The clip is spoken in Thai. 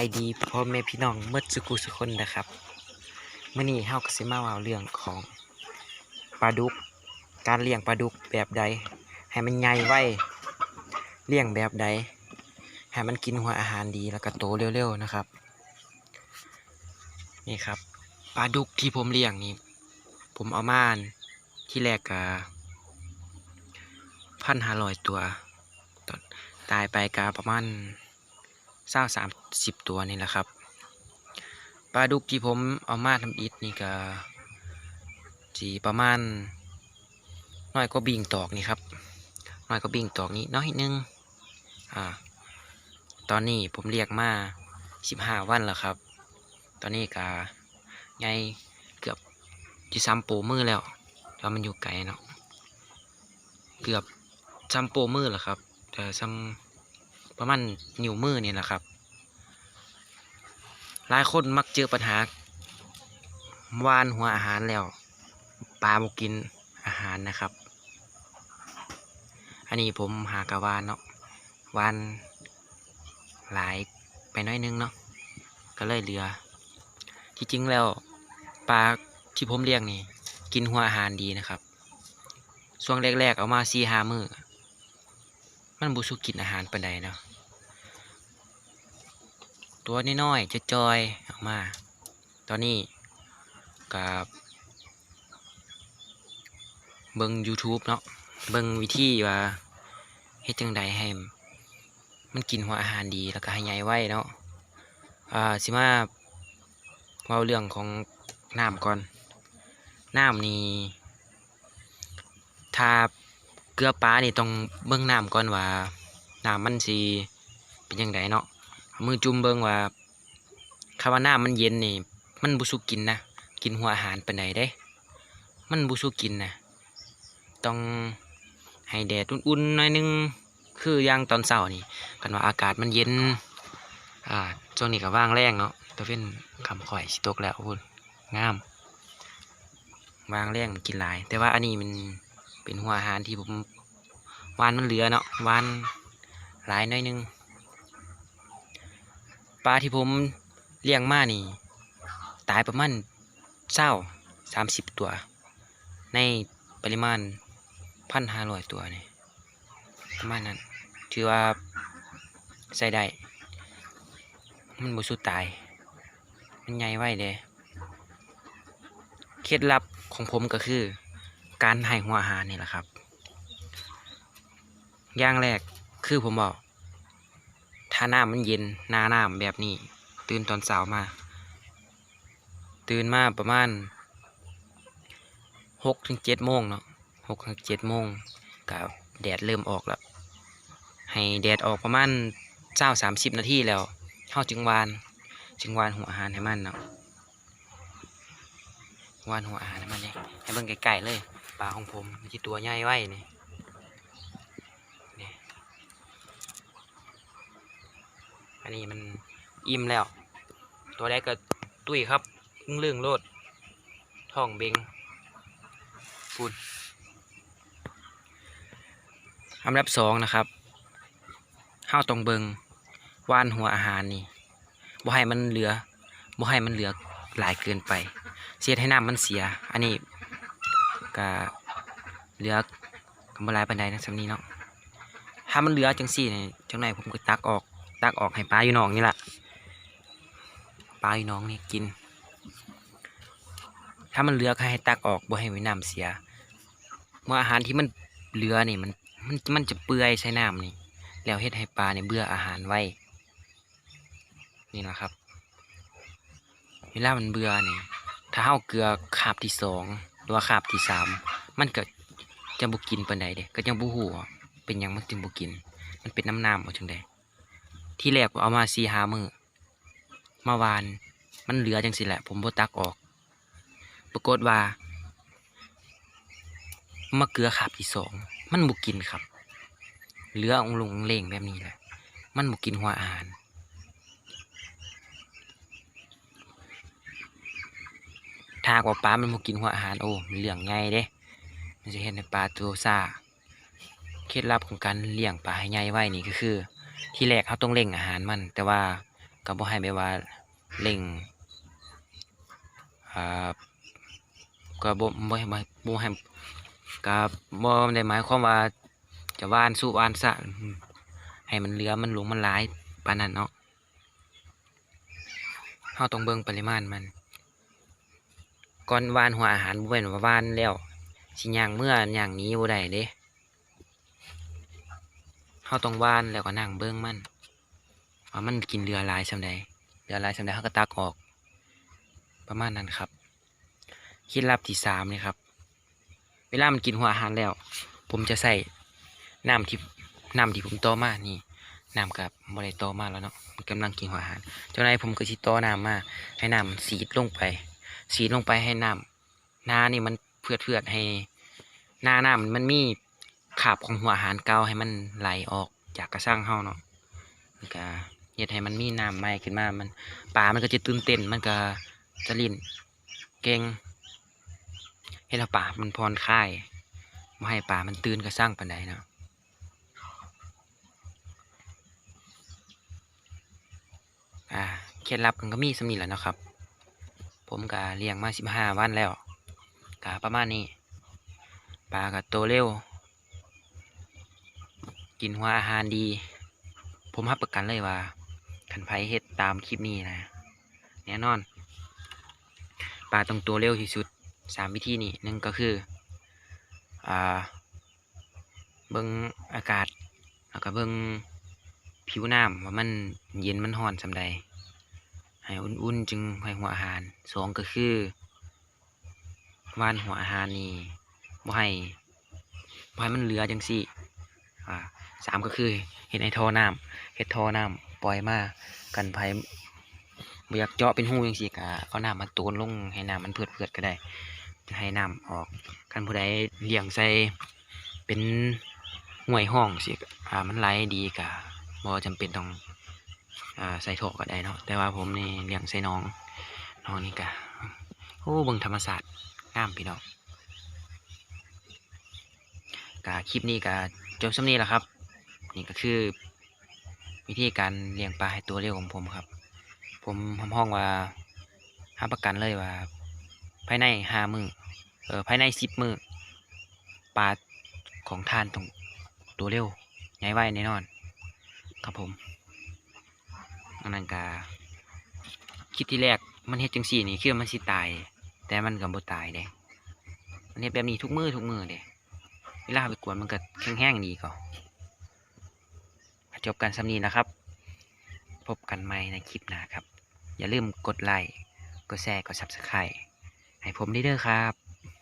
ายดีพ่อแม่พี่น้องเมื่อสุกุสุคนนะครับเมื่อนี้เฮาก็สิมาว่าเรื่องของปลาดุก การเลี้ยงปลาดุกแบบใด ให้มันใหญ่ไวเลี้ยงแบบใด ให้มันกินหัวอาหารดีแล้วก็โตเร็วๆนะครับ นี่ครับปลาดุกที่ผมเลี้ยงนี่ผมเอามาที่แรกก็พันห้าร้อยตัวตายไปก็ประมาณ เศร้าสามสิบตัวนี่แหละครับปลาดุกที่ผมเอามาทำอิฐนี่ก็จีประมาณน้อยก็บิงตอกนี่ครับน้อยก็บิงตอกนี้น้อยนึงอ่าตอนนี้ผมเรียกมาสิบห้าวันแล้วครับ ตอนนี้ก็ไงเกือบจะซ้ำโปมือแล้วแล้วมันอยู่ไกลเนาะเกือบซ้ำโปมือแล้วครับแต่ซ้ำประมาณนิ้วมือนี่แหละครับ หลายคนมักเจอปัญหาวานหัวอาหารแล้วปลาบกินอาหารนะครับ อันนี้ผมหากะวานเนาะวานหลายไปน้อยนึงเนาะก็เลยเหลือ ที่จริงแล้วปลาที่ผมเลี้ยงนี่ กินหัวอาหารดีนะครับ ช่วงแรกๆเอามาสี่ห้ามือมันบุสุกินอาหารปานใดเนาะ ตัวน้อยๆจะจอยๆออกมา ตอนนี้กับเบิง YouTube เนาะเบิงวิธีว่าเฮ็ดจังใดให้มันกินหัวอาหารดีแล้วก็ให้ใหญ่ไว้เนาะอ่าสิมาเว้าเรื่องของน้ำก่อนน้ำนี่ถ้าเกลือปลานี่ต้องเบิ่งน้ำก่อนว่าน้ำมันสิเป็นยังไงเนาะ มือจุ่มเบิ่งว่าคำว่าน้ำมันเย็นนี่ มันบุสุกินนะ กินหัวอาหารไปานใดเด้ มันบุสุกินนะต้องให้แดดอุ่นๆหน่อยนึง คืออย่างตอนเช้านี่กันว่าอากาศมันเย็น อ่าช่วงนี้ก็ว่างแรงเนาะตะเว้นคำข่อยสิตกแล้วพุ่นงามวางแรงมันกินหลาย แต่ว่าอันนี้มันเป็นหัวอาหารที่ผมวานมันเหลือเนาะวานหลายน้อยนึง ปลาที่ผมเลี้ยงมานี่ ตายประมาณเศร้าสามสิบตัว ในปริมาณพันห้าร้อยตัวนี่ประมาณนั้น ถือว่าใส่ได้ มันบุสุดตาย มันใหญ่ไว้เลยเคล็ดลับของผมก็คือ การให้หัวอาหารนี่แหละครับ อย่างแรกคือผมบอก ถ้าน้ำมันเย็นหน้าน้ำแบบนี้ ตื่นตอนเช้ามา ตื่นมาประมาณหกถึงเจ็ดโมงเนาะหกถึงเจ็ดโมงกับแดดเริ่มออกแล้ว ให้แดดออกประมาณเจ้าสามสิบนาทีแล้วเข้าจึงวาน จึงวานหัวอาหารให้มันเนาะวานหัวอาหารให้มันเนี่ยให้เบิ่งไกลๆเลยปลาของผมมันที่ตัวใหญ่ไว้นี่นี่ นนี้มันอิ่มแล้ว ตัวแรกก็ตุ้ยครับเรื่องโลดท้องเบงปูนอันดับสองนะครับห้าวตรงเบิงว่านหัวอาหารนี่บ่ให้มันเหลือบ่ให้มันเหลือหลายเกินไป เสียดให้น้ำมันเสีย อันนี้ก็เหลือกำไรปันไดนะสำนี้เนาะถ้ามันเหลือจังสี่เนี่ยจังไหนผมก็ตักออก ตักออกให้ปลาอยู่หนองนี่แหละปลาอยู่หนองนี่กิน ถ้ามันเหลือก็ให้ตักออกบ่ให้ไว้น้ำเสีย เมื่ออาหารที่มันเหลือนี่มันมันมันจะเปื่อยใช้น้ำนี่ แล้วเฮ็ดให้ปลาเนี่ยเบื่ออาหารไว้ นี่นะครับ เวลามันเบื่อนี่ถ้าเฮาเกลือคาบที่สองหรือว่าคาบที่สามมันก็จะบุกินปานใดเด้ก็ยังบุหูว่าเป็นยังมันจึงบุกิน มันเป็นน้ำน้ำเอาจังใด ที่แรกผมเอามาสี่หามือมาวาน มันเหลือจังสิแหละ ผมโบตักออก ปรากฏว่ามาเกลือคาบที่สองมันบุกินครับ เหลือองลงเล่งแบบนี้แหละ มันบุกินหัวอาหารถ้ากว่าปลามันมากินหัวอาหารโอ้มันเลี้ยงง่ายเด้ มันจะเห็นในปลาตัวซ่าเคล็ดลับของการเลี้ยงปลาให้ใหญ่ไว้นี่ก็คือ ที่แรกเขาต้องเล่งอาหารมัน แต่ว่าก็บ่ให้แบบว่าเร่งก็บ่บ่ให้บ่บ่ให้ก็บ่ได้หมายความว่าจะว่านสู้ว่านซะให้มันเลือมันหลงมันหลายปานนั้นเนาะเฮาต้องเบิ่งปริมาณมันก่อนว่านหัวอาหารบ่แม่นว่าว่านแล้วสิย่างเมื่อย่างนี้บ่ได้เด้ เฮาต้องว่านแล้วก็นั่งเบิ่งมันว่ามันกินเรือลายสำใดเรือลายสำใดเขาก็ตักออก ประมาณนั้นครับเคล็ดลับที่สามเลยครับ เวลามันกินหัวอาหารแล้ว ผมจะใส่น้ำที่น้ำที่ผมต่อมานี่น้ำกับบริโตอมาแล้วเนาะมันกำลังกินหัวอาหาร เจ้านายผมก็สิต่อน้ำมาให้น้ำสีดลงไป สีดลงไปให้น้ำหน้านี่มันเพื่อเพื่อให้หน้าน้ำมันมี ขาบของหัวอาหารเก่าให้มันไหลออกจากกระซังเฮาเนาะมันก็เฮ็ดให้มันมีน้ำใหม่ขึ้นมา มันปลามันก็จะตื่นเต้น มันก็จะลิ้นเก่งเฮ็ดให้ปลามันผ่อนคลายบ่ให้ปลามันตื่นกระสร้างปานใดเนาะอ่าเคล็ดลับมันก็มีสำนีแหละเนะครับ ผมก็เลี้ยงมาสิบห้าวันแล้วก็ประมาณนี้ปลาก็โตเร็ว กินหัวอาหารดี ผมรับประกันเลยว่าคันไผเฮ็ดตามคลิปนี้นะแน่นอนปลาต้องตัวเร็วที่สุดสามวิธีนี้หนึ่งก็คืออ่าเบิ่งอากาศแล้วก็เบิ่งผิวน้ำว่ามันเย็นมันร้อนสำใดให้อุ่นๆจึงให้หัวอาหารสองก็คือว่านหัวอาหารนี่บ่ให้บ่ให้มันเหลือจังซี่อ่า สามก็คือเห็ดไอท่อน้ำเห็ดท่อน้ำปล่อยมากันไผบ่อยากเจาะเป็นหูจังซี่ก็เอาน้ำมาตูนลงให้น้ำมันเพื่อดๆก็ได้จะให้น้ำออกคันผู้ใดเลี้ยงใส่เป็นห่วยห้องสิอ่ามันไหลดีก็บ่จำเป็นต้องอ่าใส่ท่อก็ได้เนาะแต่ว่าผมนี่เลี้ยงใส่น้องน้องนี่ก็โอ้เบิ่งธรรมศาสตร์งามพี่น้องกะคลิปนี้ก็จบสำนี้แหละครับ นี่ก็คือ วิธีการเลี้ยงปลาให้ตัวเร็วของผมครับผมผมห้องว่าห้าประกันเลยว่า ภายในห้ามือเออภายในสิบมือปลาของทานตรงตัวเร็วใหญ่ไวแน่นอน ครับผมอันนั้นกาคิดที่แรกมันเฮ็ดจังสี่นี่คือมันสิตาย แต่มันก็บ่ตายเด้มันเฮ็ดแบบนี้ทุกมือทุกมือเด้เวลาไปกวนมันก็แข็งแห้งดีก็ จบกันสำนีนะครับ พบกันใหม่ในคลิปหน้าครับ อย่าลืมกดไลค์ กดแชร์ กด Subscribe ให้ผมด้เด้อครับ